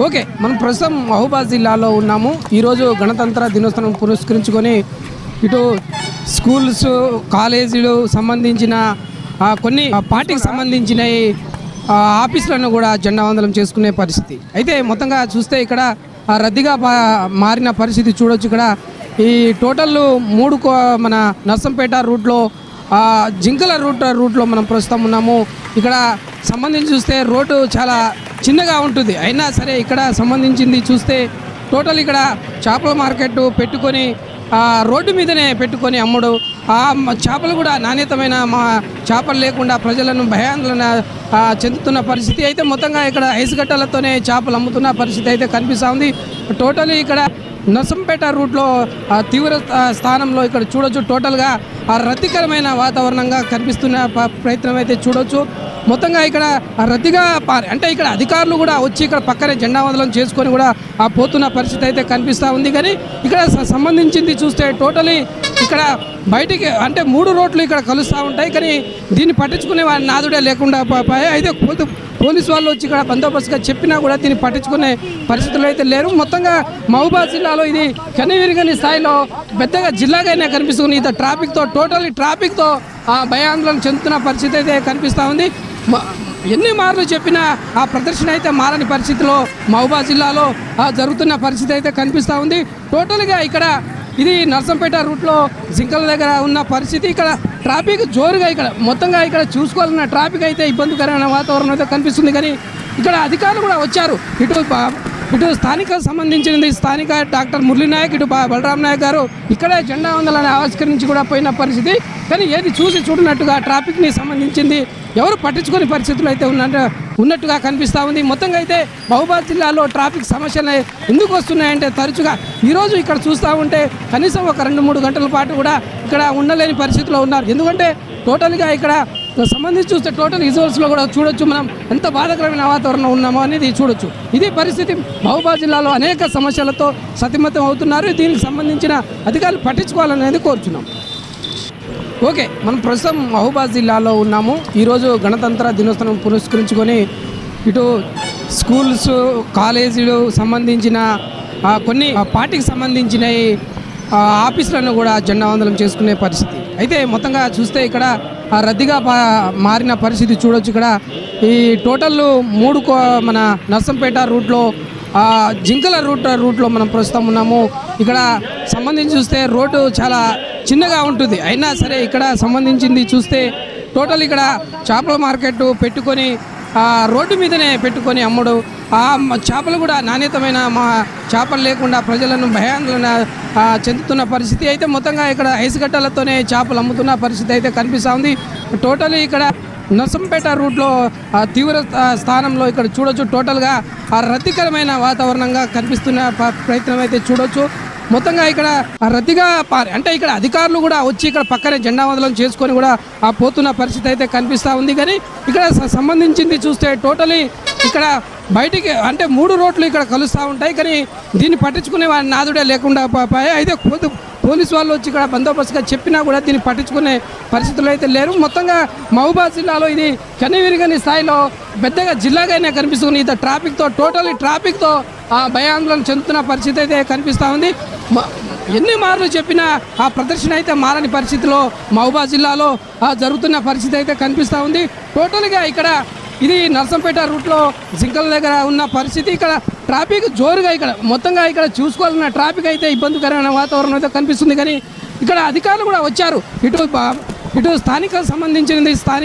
Okay మనం ప్రస్తుతం మహబూబాద్ జిల్లాలో ఉన్నాము. ఈరోజు గణతంత్ర దినోత్సవం పురస్కరించుకొని ఇటు స్కూల్స్ కాలేజీలు సంబంధించిన కొన్ని పార్టీకి సంబంధించిన ఆఫీసులను కూడా జెండా వందనం చేసుకునే పరిస్థితి. అయితే మొత్తంగా చూస్తే ఇక్కడ రద్దీగా మారిన పరిస్థితి చూడొచ్చు ఇక్కడ. ఈ టోటల్ మూడు కో- మన నర్సంపేట రూట్లో జింకల రూట్ రూట్లో మనం ప్రస్తుతం ఉన్నాము. ఇక్కడ సంబంధించి చూస్తే రోడ్డు చాలా చిన్నగా ఉంటుంది. అయినా సరే ఇక్కడ సంబంధించింది చూస్తే టోటల్ ఇక్కడ చేపల మార్కెట్ పెట్టుకొని రోడ్డు మీదనే పెట్టుకొని అమ్ముడు. ఆ చేపలు కూడా నాణ్యతమైన మా చేపలు లేకుండా ప్రజలను భయాందోళన చెందుతున్న పరిస్థితి అయితే మొత్తంగా ఇక్కడ ఐసుగట్టలతోనే చేపలు అమ్ముతున్న పరిస్థితి అయితే కనిపిస్తూ ఉంది. టోటల్ ఇక్కడ నర్సంపేట రూట్లో తీవ్ర స్థానంలో ఇక్కడ చూడొచ్చు. టోటల్గా ఆ రద్దీకరమైన వాతావరణంగా కనిపిస్తున్న ప్రయత్నం అయితే చూడొచ్చు. మొత్తంగా ఇక్కడ రద్దీగా అంటే ఇక్కడ అధికారులు కూడా వచ్చి ఇక్కడ పక్కనే జెండా వందలం చేసుకొని కూడా ఆ పోతున్న పరిస్థితి అయితే కనిపిస్తూ ఉంది. కానీ ఇక్కడ సంబంధించింది చూస్తే టోటలీ ఇక్కడ బయటికి అంటే మూడు రోడ్లు ఇక్కడ కలుస్తూ ఉంటాయి. కానీ దీన్ని పట్టించుకునే వారి నాదుడే లేకుండా పోయాయి అయితే పోతు- పోలీసు వాళ్ళు వచ్చి ఇక్కడ బందోబస్తుగా చెప్పినా కూడా దీన్ని పట్టించుకునే పరిస్థితులు అయితే లేరు. మొత్తంగా మహబూబాద్ జిల్లాలో ఇది కనివిరిగని స్థాయిలో పెద్దగా జిల్లాగానే కనిపిస్తుంది. ఇది ట్రాఫిక్తో టోటల్లీ ట్రాఫిక్తో ఆ భయాందోళన చెందుతున్న పరిస్థితి అయితే కనిపిస్తూ ఉంది. ఎన్ని మార్లు చెప్పినా ఆ ప్రదర్శన అయితే మారని పరిస్థితిలో మహబూబా జిల్లాలో ఆ జరుగుతున్న పరిస్థితి అయితే కనిపిస్తూ ఉంది. టోటల్గా ఇక్కడ ఇది నర్సంపేట రూట్లో జింకల దగ్గర ఉన్న పరిస్థితి. ఇక్కడ ట్రాఫిక్ జోరుగా ఇక్కడ మొత్తంగా ఇక్కడ చూసుకోవాలన్న ట్రాఫిక్ అయితే ఇబ్బందికరమైన వాతావరణం అయితే కనిపిస్తుంది. కానీ ఇక్కడ అధికారులు కూడా వచ్చారు. ఇటు ఇటు స్థానిక సంబంధించినది స్థానిక డాక్టర్ మురళీ నాయక్ ఇటు బలరాం నాయక్ గారు ఇక్కడే జెండా వందలని ఆవిష్కరించి కూడా పోయిన పరిస్థితి. కానీ ఏది చూసి చూడనట్టుగా ట్రాఫిక్ని సంబంధించింది ఎవరు పట్టించుకునే పరిస్థితులు అయితే ఉన్నట్టు ఉన్నట్టుగా కనిపిస్తూ ఉంది. మొత్తంగా అయితే మహబూబాద్ జిల్లాలో ట్రాఫిక్ సమస్యలు ఎందుకు వస్తున్నాయంటే తరచుగా ఈరోజు ఇక్కడ చూస్తూ ఉంటే కనీసం ఒక రెండు మూడు గంటల పాటు కూడా ఇక్కడ ఉండలేని పరిస్థితిలో ఉన్నారు. ఎందుకంటే టోటల్గా ఇక్కడ సంబంధించి చూస్తే టోటల్ విజువల్స్లో కూడా చూడొచ్చు మనం ఎంత బాధాకరమైన వాతావరణం ఉన్నామో అనేది చూడొచ్చు. ఇదే పరిస్థితి మహబూబా జిల్లాలో అనేక సమస్యలతో సతమతం అవుతున్నారు. దీనికి సంబంధించిన అధికారులు పట్టించుకోవాలనేది కోరుచున్నాం. ఓకే మనం ప్రస్తుతం మహబూబా జిల్లాలో ఉన్నాము. ఈరోజు గణతంత్ర దినోత్సవం పురస్కరించుకొని ఇటు స్కూల్స్ కాలేజీలు సంబంధించిన కొన్ని పార్టీకి సంబంధించిన ఆఫీసులను కూడా జెండా వందనం చేసుకునే పరిస్థితి. అయితే మొత్తంగా చూస్తే ఇక్కడ రద్దీగా మారిన పరిస్థితి చూడొచ్చు ఇక్కడ. ఈ టోటల్ మూడు కో- మన నర్సంపేట రూట్లో జింకల రూట్ రూట్లో మనం ప్రస్తుతం ఉన్నాము. ఇక్కడ సంబంధించి చూస్తే రోడ్డు చాలా చిన్నగా ఉంటుంది. అయినా సరే ఇక్కడ సంబంధించింది చూస్తే టోటల్ ఇక్కడ చేపల మార్కెట్ పెట్టుకొని రోడ్డు మీదనే పెట్టుకొని అమ్ముడు ఆ చేపలు కూడా నాణ్యతమైన మా చేపలు లేకుండా ప్రజలను భయాందోళన చెందుతున్న పరిస్థితి అయితే మొత్తంగా ఇక్కడ ఐసుగడ్డలతోనే చేపలు అమ్ముతున్న పరిస్థితి అయితే కనిపిస్తూ ఉంది. టోటల్ ఇక్కడ నర్సంపేట రూట్లో తీవ్ర స్థానంలో ఇక్కడ చూడొచ్చు. టోటల్గా ఆ రద్దీకరమైన వాతావరణంగా కనిపిస్తున్న ప్రయత్నం అయితే చూడొచ్చు. మొత్తంగా ఇక్కడ రద్దీగా అంటే ఇక్కడ అధికారులు కూడా వచ్చి ఇక్కడ పక్కనే జెండా వందలం చేసుకొని కూడా ఆ పోతున్న పరిస్థితి అయితే కనిపిస్తూ ఉంది. కానీ ఇక్కడ సంబంధించింది చూస్తే టోటలీ ఇక్కడ బయటికి అంటే మూడు రోడ్లు ఇక్కడ కలుస్తూ ఉంటాయి. కానీ దీన్ని పట్టించుకునే వారి నాదుడే లేకుండా పోయాయి అయితే పోతు పోలీసు వాళ్ళు వచ్చి ఇక్కడ బందోబస్తుగా చెప్పినా కూడా దీన్ని పట్టించుకునే పరిస్థితులు అయితే లేరు. మొత్తంగా మహబూబాద్ జిల్లాలో ఇది కనివిరిగని స్థాయిలో పెద్దగా జిల్లాగానే కనిపిస్తుంది. ఇది ట్రాఫిక్తో టోటల్లీ ట్రాఫిక్తో భయాందోళన చెందుతున్న పరిస్థితి అయితే కనిపిస్తూ ఉంది. ఎన్ని మార్లు చెప్పినా ఆ ప్రదర్శన అయితే మారని పరిస్థితిలో మహబూబా జిల్లాలో ఆ జరుగుతున్న పరిస్థితి అయితే కనిపిస్తూ ఉంది. టోటల్గా ఇక్కడ ఇది నర్సంపేట రూట్లో జింకల దగ్గర ఉన్న పరిస్థితి. ఇక్కడ ట్రాఫిక్ జోరుగా ఇక్కడ మొత్తంగా ఇక్కడ చూసుకోవాలన్న ట్రాఫిక్ అయితే ఇబ్బందికరమైన వాతావరణం అయితే కనిపిస్తుంది. కానీ ఇక్కడ అధికారులు కూడా వచ్చారు. ఇటు ఇటు స్థానిక సంబంధించినది స్థానిక